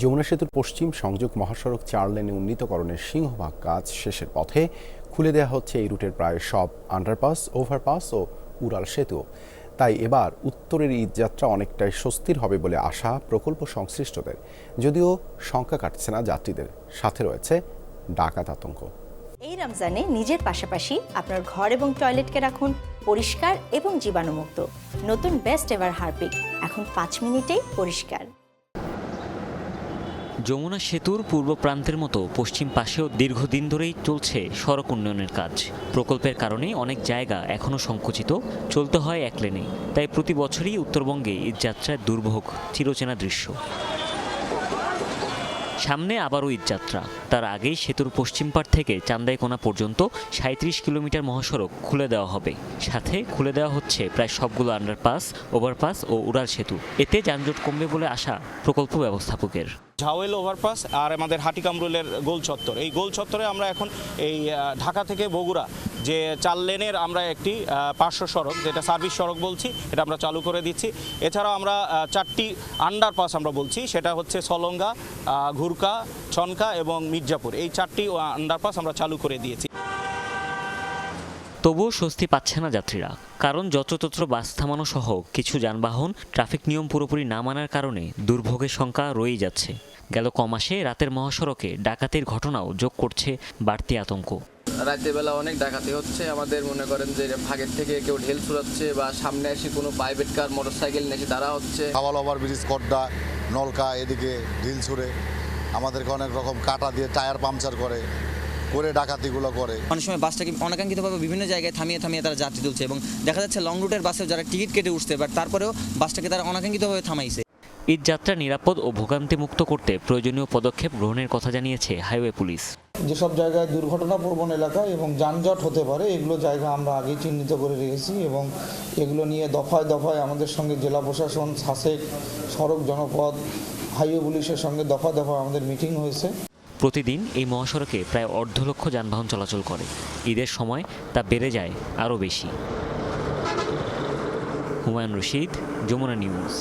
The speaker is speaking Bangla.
যমুনা সেতুর পশ্চিম সংযোগ মহাসড়ক চার লেনে উন্নীতকরণের সিংহভাগ কাজ শেষের পথে খুলে দেওয়া হচ্ছে এই রুটের প্রায় সব আন্ডারপাস ওভারপাস ও উড়াল সেতু তাই এবার উত্তরের ঈদযাত্রা অনেকটাই স্বস্তির হবে বলে আশা প্রকল্প সংশ্লিষ্টদের। যদিও সংখ্যা কাটছে না যাত্রীদের, সাথে রয়েছে ডাকাত আতঙ্ক। এই রমজানে নিজের পাশাপাশি আপনার ঘর এবং টয়লেটকে রাখুন পরিষ্কার এবং জীবাণুমুক্ত। নতুন বেস্ট এভার হারপিক, এখন পাঁচ মিনিটেই পরিষ্কার। যমুনা সেতুর পূর্ব প্রান্তের মতো পশ্চিম পাশেও দীর্ঘদিন ধরেই চলছে সড়ক উন্নয়নের কাজ। প্রকল্পের কারণে অনেক জায়গা এখনও সংকুচিত, চলতে হয় এক লেনে। তাই প্রতি বছরই উত্তরবঙ্গে ঈদযাত্রায় দুর্ভোগ, চিরচেনা দৃশ্য। সামনে আবারও ঈদযাত্রা তার আগেই সেতুর পশ্চিম পাড় থেকে চান্দাইকোনা পর্যন্ত সাঁত্রিশ কিলোমিটার মহাসড়ক খুলে দেওয়া হবে। সাথে খুলে দেওয়া হচ্ছে প্রায় সবগুলো আন্ডারপাস, ওভারপাস ও উড়াল সেতু। এতে যানজট কমবে বলে আশা প্রকল্প ব্যবস্থাপকের। ঝাওয়েল ওভারপাস আর আমাদের হাটিকামরুলের গোল চত্বর এই গোল চত্বরে আমরা এখন এই ঢাকা থেকে বগুড়া যে চার লেনের আমরা একটি পার্শ্ব সড়ক, যেটা সার্ভিস সড়ক বলছি, এটা আমরা চালু করে দিচ্ছি। এছাড়াও আমরা চারটি আন্ডারপাস আমরা বলছি, সেটা হচ্ছে সলঙ্গা ঘুরকা, ছনকা এবং মির্জাপুর। এই চারটি আন্ডারপাস আমরা চালু করে দিয়েছি। তবুও স্বস্তি পাচ্ছে না যাত্রীরা, কারণ যত্রতত্র বাস থামানো সহ কিছু যানবাহন ট্রাফিক নিয়ম পুরোপুরি না মানার কারণে দুর্ভোগের সংখ্যা রয়েই যাচ্ছে। গেল কমাসে রাতের মহাসড়কে ডাকাতির ঘটনাও যোগ করছে বাড়তি আতঙ্ক। রাতের বেলা অনেক ডাকাতি হচ্ছে। আমাদের মনে করেন যে ভাগের থেকে কেউ ঢেল ছুড়াচ্ছে বা সামনে এসে কোনো প্রাইভেট কার মোটরসাইকেল নিয়ে এসে তারা হচ্ছে। খাওয়াল ওভার ব্রিজ কড্ডা নলকা এদিকে ঢিল ছুড়ে আমাদেরকে অনেক রকম কাটা দিয়ে টায়ার পাংচার করে করে ডাকাতিগুলো করে। অনেক সময় বাসটাকে অনাকাঙ্ক্ষিতভাবে বিভিন্ন জায়গায় থামিয়ে থামিয়ে তারা যাত্রী তুলছে এবং দেখা যাচ্ছে লং রুটের বাসেও যারা টিকিট কেটে উঠছে বাট তারপরেও বাসটাকে তারা অনাকাঙ্ক্ষিতভাবে থামাইছে। ঈদযাত্রা নিরাপদ ও ভোগান্তি মুক্ত করতে প্রয়োজনীয় পদক্ষেপ গ্রহণের কথা জানিয়েছে হাইওয়ে পুলিশ। যেসব জায়গায় দুর্ঘটনাপ্রবণ এলাকা এবং যানজট হতে পারে, এগুলো জায়গা আমরা আগেই চিহ্নিত করে রেখেছি এবং এগুলো নিয়ে দফায় দফায় আমাদের সঙ্গে জেলা প্রশাসন, শাসক, সড়ক জনপদ, হাইওয়ে পুলিশের সঙ্গে দফা দফায় আমাদের মিটিং হয়েছে। প্রতিদিন এই মহাসড়কে প্রায় অর্ধ লক্ষ যানবাহন চলাচল করে। ঈদের সময় তা বেড়ে যায় আরও বেশি। হুমায়ুন রশিদ, যমুনা নিউজ।